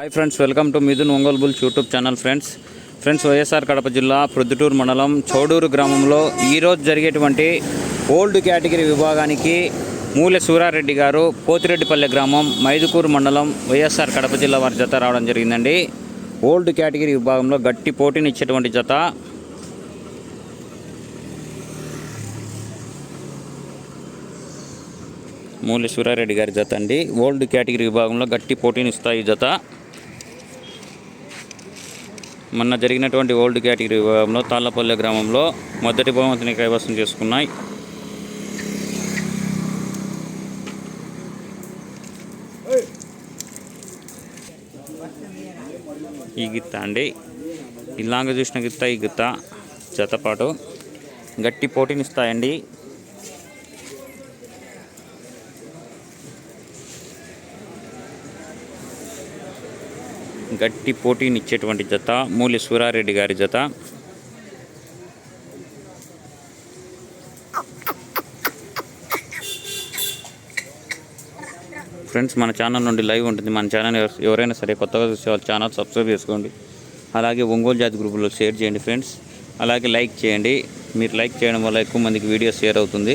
Hi friends welcome to Mithun Ongole bulls YouTube channel friends friends YSR Kadapa జిల్లా ప్రొద్దుటూరు మండలం చౌడూరు గ్రామంలో ఈరోజు జరిగేటువంటి ఓల్డ్ కేటగిరీ విభాగానికి మూల సూరారెడ్డి గారు పోతిరెడ్డిపల్లె గ్రామం మైదుకూరు మండలం వైఎస్ఆర్ కడప జిల్లా వారి జత రావడం జరిగిందండి. ఓల్డ్ కేటగిరీ విభాగంలో గట్టి పోటీని ఇచ్చేటువంటి జత. మూల సూరారెడ్డి గారి జత అండి. ఓల్డ్ కేటగిరీ విభాగంలో గట్టి పోటీని ఇస్తాయి ఈ జత. మొన్న జరిగినటువంటి ఓల్డ్ కేటగిరీ విభాగంలో తాళ్ళపల్లె గ్రామంలో మొదటి బహుమతిని కైవసం చేసుకున్నాయి. ఈ గిత్త అండి. ఇలాగ చూసిన గిత్త ఈ గిత్త జతపాటు గట్టి పోటీని గట్టి పోటీనిచ్చేటువంటి జత మూలి సూరారెడ్డి గారి జత. ఫ్రెండ్స్ మన ఛానల్ నుండి లైవ్ ఉంటుంది. మన ఛానల్ ఎవరైనా సరే కొత్తగా చూసే వాళ్ళు ఛానల్ సబ్స్క్రైబ్ చేసుకోండి. అలాగే ఒంగోలు జాతి గ్రూపులో షేర్ చేయండి ఫ్రెండ్స్. అలాగే లైక్ చేయండి. మీరు లైక్ చేయడం వల్ల ఎక్కువ మందికి వీడియో షేర్ అవుతుంది.